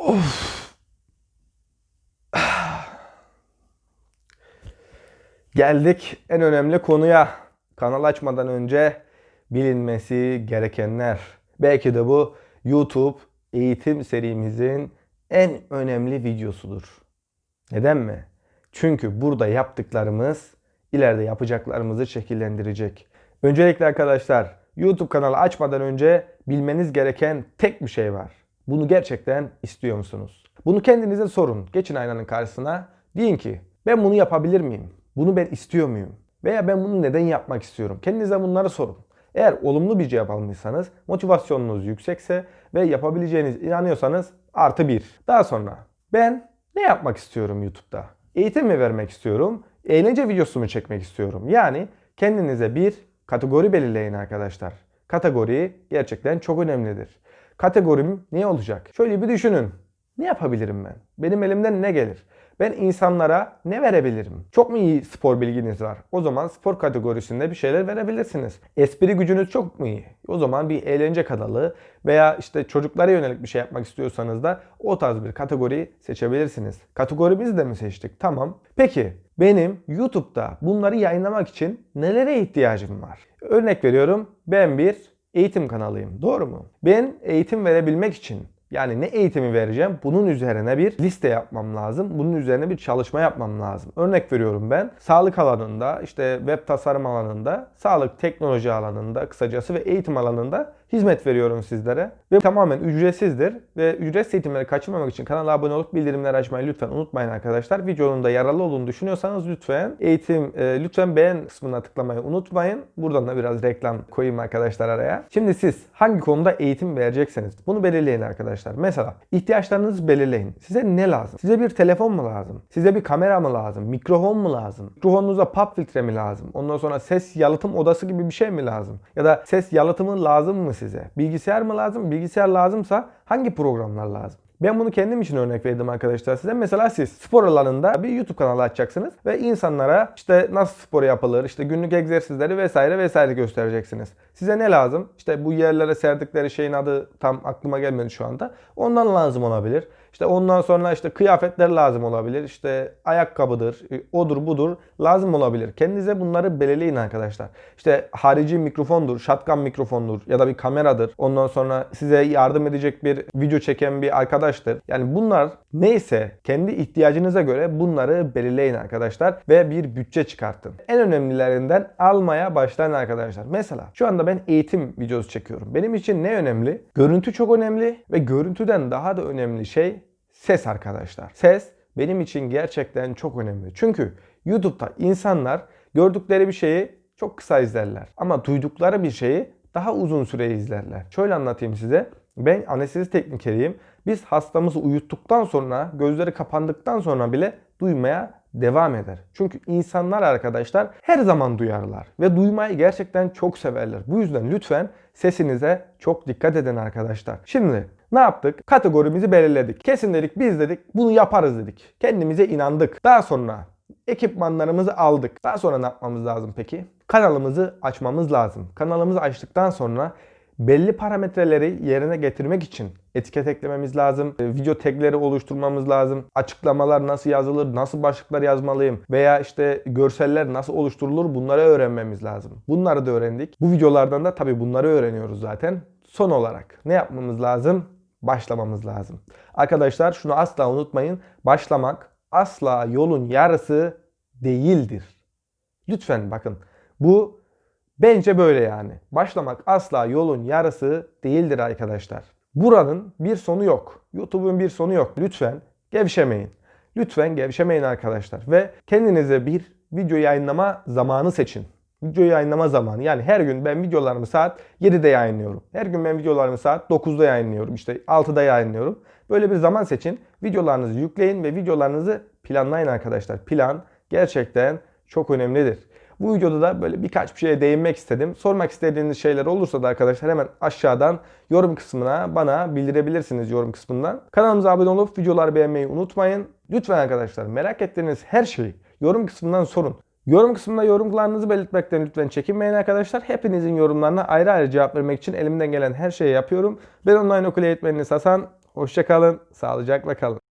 Of. Geldik en önemli konuya. Kanal açmadan önce bilinmesi gerekenler. Belki de bu YouTube eğitim serimizin en önemli videosudur. Neden mi? Çünkü burada yaptıklarımız ileride yapacaklarımızı şekillendirecek. Öncelikle arkadaşlar YouTube kanalı açmadan önce bilmeniz gereken tek bir şey var. Bunu gerçekten istiyor musunuz? Bunu kendinize sorun. Geçin aynanın karşısına. Deyin ki ben bunu yapabilir miyim? Bunu ben istiyor muyum? Veya ben bunu neden yapmak istiyorum? Kendinize bunları sorun. Eğer olumlu bir cevap almışsanız, motivasyonunuz yüksekse ve yapabileceğiniz inanıyorsanız artı bir. Daha sonra ben ne yapmak istiyorum YouTube'da? Eğitim mi vermek istiyorum? Eğlence videosu mu çekmek istiyorum? Yani kendinize bir kategori belirleyin arkadaşlar. Kategori gerçekten çok önemlidir. Kategorim ne olacak? Şöyle bir düşünün. Ne yapabilirim ben? Benim elimden ne gelir? Ben insanlara ne verebilirim? Çok mu iyi spor bilginiz var? O zaman spor kategorisinde bir şeyler verebilirsiniz. Espri gücünüz çok mu iyi? O zaman bir eğlence kanalı veya işte çocuklara yönelik bir şey yapmak istiyorsanız da o tarz bir kategori seçebilirsiniz. Kategorimizi de mi seçtik? Tamam. Peki benim YouTube'da bunları yayınlamak için nelere ihtiyacım var? Örnek veriyorum. Ben bir eğitim kanalıyım. Doğru mu? Ben eğitim verebilmek için yani ne eğitimi vereceğim? Bunun üzerine bir liste yapmam lazım. Bunun üzerine bir çalışma yapmam lazım. Örnek veriyorum ben. Sağlık alanında, işte web tasarım alanında, sağlık teknoloji alanında kısacası ve eğitim alanında hizmet veriyorum sizlere. Ve tamamen ücretsizdir. Ve ücretsiz eğitimleri kaçırmamak için kanala abone olup bildirimleri açmayı lütfen unutmayın arkadaşlar. Videonun da yararlı olduğunu düşünüyorsanız lütfen eğitim, e, lütfen beğen kısmına tıklamayı unutmayın. Buradan da biraz reklam koyayım arkadaşlar araya. Şimdi siz hangi konuda eğitim verecekseniz bunu belirleyin arkadaşlar. Mesela ihtiyaçlarınızı belirleyin. Size ne lazım? Size bir telefon mu lazım? Size bir kamera mı lazım? Mikrofon mu lazım? Mikrofonunuza pop filtre mi lazım? Ondan sonra ses yalıtım odası gibi bir şey mi lazım? Ya da ses yalıtımı lazım mı size? Bilgisayar mı lazım? Bilgisayar lazımsa hangi programlar lazım? Ben bunu kendim için örnek verdim arkadaşlar size. Mesela siz spor alanında bir YouTube kanalı açacaksınız ve insanlara işte nasıl spor yapılır, işte günlük egzersizleri vesaire vesaire göstereceksiniz. Size ne lazım? İşte bu yerlere serdikleri şeyin adı tam aklıma gelmedi şu anda. Ondan lazım olabilir. İşte ondan sonra işte kıyafetler lazım olabilir. İşte ayakkabıdır, e, odur budur lazım olabilir. Kendinize bunları belirleyin arkadaşlar. İşte harici mikrofondur, shotgun mikrofondur ya da bir kameradır. Ondan sonra size yardım edecek bir video çeken bir arkadaştır. Yani bunlar neyse kendi ihtiyacınıza göre bunları belirleyin arkadaşlar ve bir bütçe çıkartın. En önemlilerinden almaya başlayın arkadaşlar. Mesela şu anda ben eğitim videosu çekiyorum. Benim için ne önemli? Görüntü çok önemli ve görüntüden daha da önemli şey ses arkadaşlar. Ses benim için gerçekten çok önemli. Çünkü YouTube'da insanlar gördükleri bir şeyi çok kısa izlerler. Ama duydukları bir şeyi daha uzun süre izlerler. Şöyle anlatayım size. Ben anestezi teknikeriyim. Biz hastamızı uyuttuktan sonra, gözleri kapandıktan sonra bile duymaya devam eder. Çünkü insanlar arkadaşlar her zaman duyarlar ve duymayı gerçekten çok severler. Bu yüzden lütfen sesinize çok dikkat edin arkadaşlar. Şimdi ne yaptık? Kategorimizi belirledik. Kesin dedik, biz dedik, bunu yaparız dedik. Kendimize inandık. Daha sonra ekipmanlarımızı aldık. Daha sonra ne yapmamız lazım peki? Kanalımızı açmamız lazım. Kanalımızı açtıktan sonra belli parametreleri yerine getirmek için etiket eklememiz lazım. e, Video tagleri oluşturmamız lazım. Açıklamalar nasıl yazılır, nasıl başlıklar yazmalıyım veya işte görseller nasıl oluşturulur bunları öğrenmemiz lazım. Bunları da öğrendik. Bu videolardan da tabii bunları öğreniyoruz zaten. Son olarak ne yapmamız lazım? Başlamamız lazım. Arkadaşlar şunu asla unutmayın. Başlamak asla yolun yarısı değildir. Lütfen bakın bu Bence böyle yani. Başlamak asla yolun yarısı değildir arkadaşlar. Buranın bir sonu yok. YouTube'un bir sonu yok. Lütfen gevşemeyin. Lütfen gevşemeyin arkadaşlar. Ve kendinize bir video yayınlama zamanı seçin. Video yayınlama zamanı. Yani her gün ben videolarımı saat 7'de yayınlıyorum. Her gün ben videolarımı saat 9'da yayınlıyorum. İşte 6'da yayınlıyorum. Böyle bir zaman seçin. Videolarınızı yükleyin ve videolarınızı planlayın arkadaşlar. Plan gerçekten çok önemlidir. Bu videoda da böyle birkaç bir şeye değinmek istedim. Sormak istediğiniz şeyler olursa da arkadaşlar hemen aşağıdan yorum kısmına bana bildirebilirsiniz yorum kısmından. Kanalımıza abone olup videoları beğenmeyi unutmayın. Lütfen arkadaşlar merak ettiğiniz her şeyi yorum kısmından sorun. Yorum kısmında yorumlarınızı belirtmekten lütfen çekinmeyin arkadaşlar. Hepinizin yorumlarına ayrı ayrı cevap vermek için elimden gelen her şeyi yapıyorum. Ben online okul eğitmeniniz Hasan. Hoşçakalın, sağlıcakla kalın.